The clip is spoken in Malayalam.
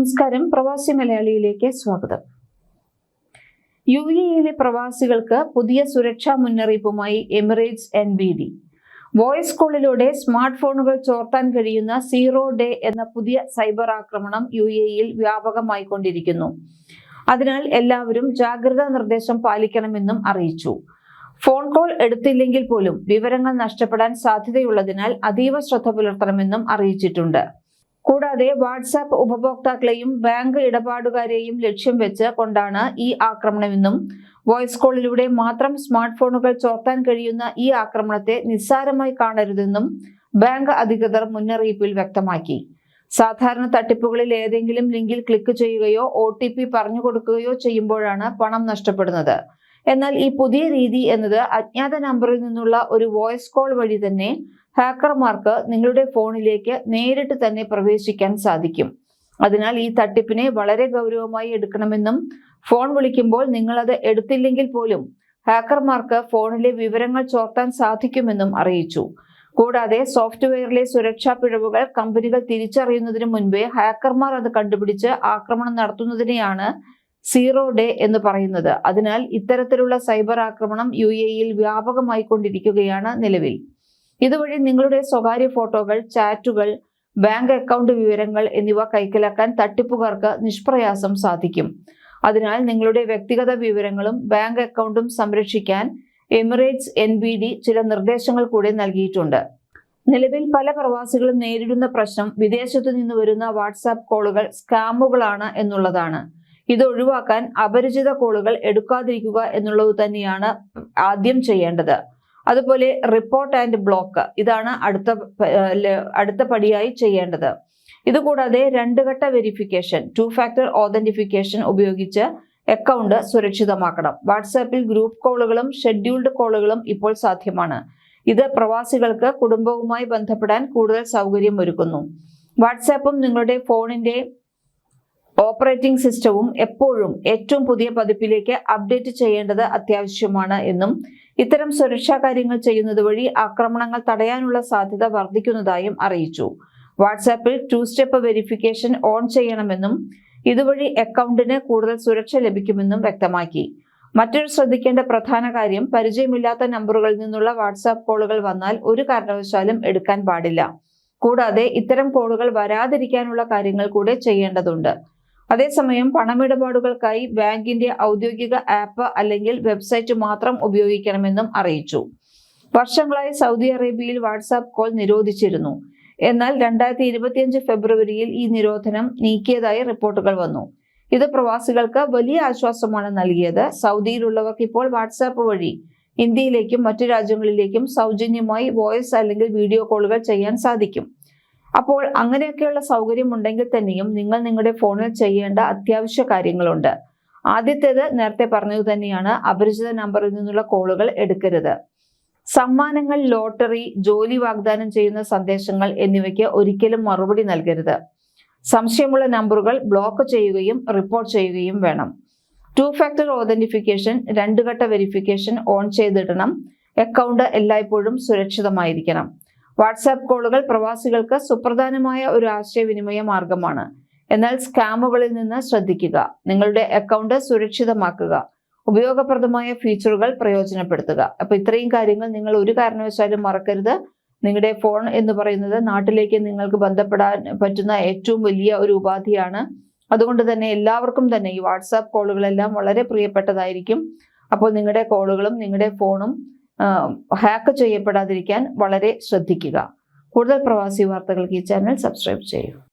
നമസ്കാരം. പ്രവാസി മലയാളിയിലേക്ക് സ്വാഗതം. യു എയിലെ പ്രവാസികൾക്ക് പുതിയ സുരക്ഷാ മുന്നറിയിപ്പുമായി Emirates N B D. Voice കോളിലൂടെ സ്മാർട്ട് ഫോണുകൾ ചോർത്താൻ കഴിയുന്ന സീറോ ഡേ എന്ന പുതിയ സൈബർ ആക്രമണം യു എയിൽ വ്യാപകമായിക്കൊണ്ടിരിക്കുന്നു അതിനാൽ എല്ലാവരും ജാഗ്രതാ നിർദ്ദേശം പാലിക്കണമെന്നും അറിയിച്ചു. ഫോൺ കോൾ എടുത്തില്ലെങ്കിൽ പോലും വിവരങ്ങൾ നഷ്ടപ്പെടാൻ സാധ്യതയുള്ളതിനാൽ അതീവ ശ്രദ്ധ പുലർത്തണമെന്നും അറിയിച്ചിട്ടുണ്ട്. കൂടാതെ വാട്സാപ്പ് ഉപഭോക്താക്കളെയും ബാങ്ക് ഇടപാടുകാരെയും ലക്ഷ്യം വെച്ച് കൊണ്ടാണ് ഈ ആക്രമണമെന്നും വോയിസ് കോളിലൂടെ മാത്രം സ്മാർട്ട് ഫോണുകൾ ചോർത്താൻ കഴിയുന്ന ഈ ആക്രമണത്തെ നിസ്സാരമായി കാണരുതെന്നും ബാങ്ക് അധികൃതർ മുന്നറിയിപ്പിൽ വ്യക്തമാക്കി. സാധാരണ തട്ടിപ്പുകളിൽ ഏതെങ്കിലും ലിങ്കിൽ ക്ലിക്ക് ചെയ്യുകയോ ഒ ടി പി പറഞ്ഞു കൊടുക്കുകയോ ചെയ്യുമ്പോഴാണ് പണം നഷ്ടപ്പെടുന്നത്. എന്നാൽ ഈ പുതിയ രീതി എന്നത് അജ്ഞാത നമ്പറിൽ നിന്നുള്ള ഒരു വോയിസ് കോൾ വഴി തന്നെ ഹാക്കർമാർക്ക് നിങ്ങളുടെ ഫോണിലേക്ക് നേരിട്ട് തന്നെ പ്രവേശിക്കാൻ സാധിക്കും. അതിനാൽ ഈ തട്ടിപ്പിനെ വളരെ ഗൗരവമായി എടുക്കണമെന്നും ഫോൺ വിളിക്കുമ്പോൾ നിങ്ങളത് എടുത്തില്ലെങ്കിൽ പോലും ഹാക്കർമാർക്ക് ഫോണിലെ വിവരങ്ങൾ ചോർത്താൻ സാധിക്കുമെന്നും അറിയിച്ചു. കൂടാതെ സോഫ്റ്റ്വെയറിലെ സുരക്ഷാ പിഴവുകൾ കമ്പനികൾ തിരിച്ചറിയുന്നതിന് മുൻപേ ഹാക്കർമാർ അത് കണ്ടുപിടിച്ച് ആക്രമണം നടത്തുന്നതിനെയാണ് സീറോ ഡേ എന്ന് പറയുന്നത്. അതിനാൽ ഇത്തരത്തിലുള്ള സൈബർ ആക്രമണം യു എയിൽ വ്യാപകമായി കൊണ്ടിരിക്കുകയാണ് നിലവിൽ. ഇതുവഴി നിങ്ങളുടെ സ്വകാര്യ ഫോട്ടോകൾ ചാറ്റുകൾ ബാങ്ക് അക്കൗണ്ട് വിവരങ്ങൾ എന്നിവ കൈക്കലാക്കാൻ തട്ടിപ്പുകാർക്ക് നിഷ്പ്രയാസം സാധിക്കും. അതിനാൽ നിങ്ങളുടെ വ്യക്തിഗത വിവരങ്ങളും ബാങ്ക് അക്കൗണ്ടും സംരക്ഷിക്കാൻ എമിറേറ്റ്സ് എൻ ബി ഡി ചില നിർദ്ദേശങ്ങൾ കൂടി നൽകിയിട്ടുണ്ട്. നിലവിൽ പല പ്രവാസികളും നേരിടുന്ന പ്രശ്നം വിദേശത്തു നിന്ന് വരുന്ന വാട്സാപ്പ് കോളുകൾ സ്കാമുകളാണ് എന്നുള്ളതാണ്. ഇത് ഒഴിവാക്കാൻ അപരിചിത കോളുകൾ എടുക്കാതിരിക്കുക എന്നുള്ളത് തന്നെയാണ് ആദ്യം ചെയ്യേണ്ടത്. അതുപോലെ റിപ്പോർട്ട് ആൻഡ് ബ്ലോക്ക് ഇതാണ് അടുത്ത അടുത്ത പടിയായി ചെയ്യേണ്ടത്. ഇതുകൂടാതെ രണ്ട് ഘട്ട വെരിഫിക്കേഷൻ ടു ഫാക്ടർ ഓതന്റിഫിക്കേഷൻ ഉപയോഗിച്ച് അക്കൗണ്ട് സുരക്ഷിതമാക്കണം. വാട്സാപ്പിൽ ഗ്രൂപ്പ് കോളുകളും ഷെഡ്യൂൾഡ് കോളുകളും ഇപ്പോൾ സാധ്യമാണ്. ഇത് പ്രവാസികൾക്ക് കുടുംബവുമായി ബന്ധപ്പെടാൻ കൂടുതൽ സൗകര്യം ഒരുക്കുന്നു വാട്സാപ്പും നിങ്ങളുടെ ഫോണിന്റെ ഓപ്പറേറ്റിംഗ് സിസ്റ്റവും എപ്പോഴും ഏറ്റവും പുതിയ പതിപ്പിലേക്ക് അപ്ഡേറ്റ് ചെയ്യേണ്ടത് അത്യാവശ്യമാണ് എന്നും ഇത്തരം സുരക്ഷാ കാര്യങ്ങൾ ചെയ്യുന്നത് വഴി ആക്രമണങ്ങൾ തടയാനുള്ള സാധ്യത വർദ്ധിക്കുന്നതായും അറിയിച്ചു. വാട്സാപ്പിൽ ടു സ്റ്റെപ്പ് വെരിഫിക്കേഷൻ ഓൺ ചെയ്യണമെന്നും ഇതുവഴി അക്കൗണ്ടിന് കൂടുതൽ സുരക്ഷ ലഭിക്കുമെന്നും വ്യക്തമാക്കി. മറ്റൊരു ശ്രദ്ധിക്കേണ്ട പ്രധാന കാര്യം പരിചയമില്ലാത്ത നമ്പറുകളിൽ നിന്നുള്ള വാട്സാപ്പ് കോളുകൾ വന്നാൽ ഒരു കാരണവശാലും എടുക്കാൻ പാടില്ല. കൂടാതെ ഇത്തരം കോളുകൾ വരാതിരിക്കാനുള്ള കാര്യങ്ങൾ കൂടെ ചെയ്യേണ്ടതുണ്ട്. അതേസമയം പണമിടപാടുകൾക്കായി ബാങ്കിന്റെ ഔദ്യോഗിക ആപ്പ് അല്ലെങ്കിൽ വെബ്സൈറ്റ് മാത്രം ഉപയോഗിക്കണമെന്നും അറിയിച്ചു. വർഷങ്ങളായി സൗദി അറേബ്യയിൽ വാട്സാപ്പ് കോൾ നിരോധിച്ചിരുന്നു. എന്നാൽ രണ്ടായിരത്തി ഇരുപത്തിയഞ്ച് ഫെബ്രുവരിയിൽ ഈ നിരോധനം നീക്കിയതായി റിപ്പോർട്ടുകൾ വന്നു. ഇത് പ്രവാസികൾക്ക് വലിയ ആശ്വാസമാണ് നൽകിയത്. സൗദിയിലുള്ളവർക്ക് ഇപ്പോൾ വാട്സാപ്പ് വഴി ഇന്ത്യയിലേക്കും മറ്റു രാജ്യങ്ങളിലേക്കും സൗജന്യമായി വോയിസ് അല്ലെങ്കിൽ വീഡിയോ കോളുകൾ ചെയ്യാൻ സാധിക്കും. അപ്പോൾ അങ്ങനെയൊക്കെയുള്ള സൗകര്യം ഉണ്ടെങ്കിൽ തന്നെയും നിങ്ങൾ നിങ്ങളുടെ ഫോണിൽ ചെയ്യേണ്ട അത്യാവശ്യ കാര്യങ്ങളുണ്ട്. ആദ്യത്തേത് നേരത്തെ പറഞ്ഞത് തന്നെയാണ് അപരിചിത നമ്പറിൽ നിന്നുള്ള കോളുകൾ എടുക്കരുത്. സമ്മാനങ്ങൾ ലോട്ടറി ജോലി വാഗ്ദാനം ചെയ്യുന്ന സന്ദേശങ്ങൾ എന്നിവയ്ക്ക് ഒരിക്കലും മറുപടി നൽകരുത്. സംശയമുള്ള നമ്പറുകൾ ബ്ലോക്ക് ചെയ്യുകയും റിപ്പോർട്ട് ചെയ്യുകയും വേണം. ടു ഫാക്ടർ ഓതന്റിഫിക്കേഷൻ രണ്ട് ഘട്ട വെരിഫിക്കേഷൻ ഓൺ ചെയ്തിടണം. അക്കൗണ്ട് എല്ലായ്പ്പോഴും സുരക്ഷിതമായിരിക്കണം. വാട്സാപ്പ് കോളുകൾ പ്രവാസികൾക്ക് സുപ്രധാനമായ ഒരു ആശയവിനിമയ മാർഗമാണ്. എന്നാൽ സ്കാമുകളിൽ നിന്ന് ശ്രദ്ധിക്കുക. നിങ്ങളുടെ അക്കൗണ്ട് സുരക്ഷിതമാക്കുക. ഉപയോഗപ്രദമായ ഫീച്ചറുകൾ പ്രയോജനപ്പെടുത്തുക. അപ്പൊ ഇത്രയും കാര്യങ്ങൾ നിങ്ങൾ ഒരു കാരണവശാലും മറക്കരുത്. നിങ്ങളുടെ ഫോൺ എന്ന് പറയുന്നത് നാട്ടിലേക്ക് നിങ്ങൾക്ക് ബന്ധപ്പെടാൻ പറ്റുന്ന ഏറ്റവും വലിയ ഒരു ഉപാധിയാണ്. അതുകൊണ്ട് തന്നെ എല്ലാവർക്കും തന്നെ ഈ വാട്സാപ്പ് കോളുകളെല്ലാം വളരെ പ്രിയപ്പെട്ടതായിരിക്കും. അപ്പോൾ നിങ്ങളുടെ കോളുകളും നിങ്ങളുടെ ഫോണും ഹാക്ക് ചെയ്യപ്പെടാതിരിക്കാൻ വളരെ ശ്രദ്ധിക്കുക. കൂടുതൽ പ്രവാസി വാർത്തകൾക്ക് ഈ ചാനൽ സബ്സ്ക്രൈബ് ചെയ്യൂ.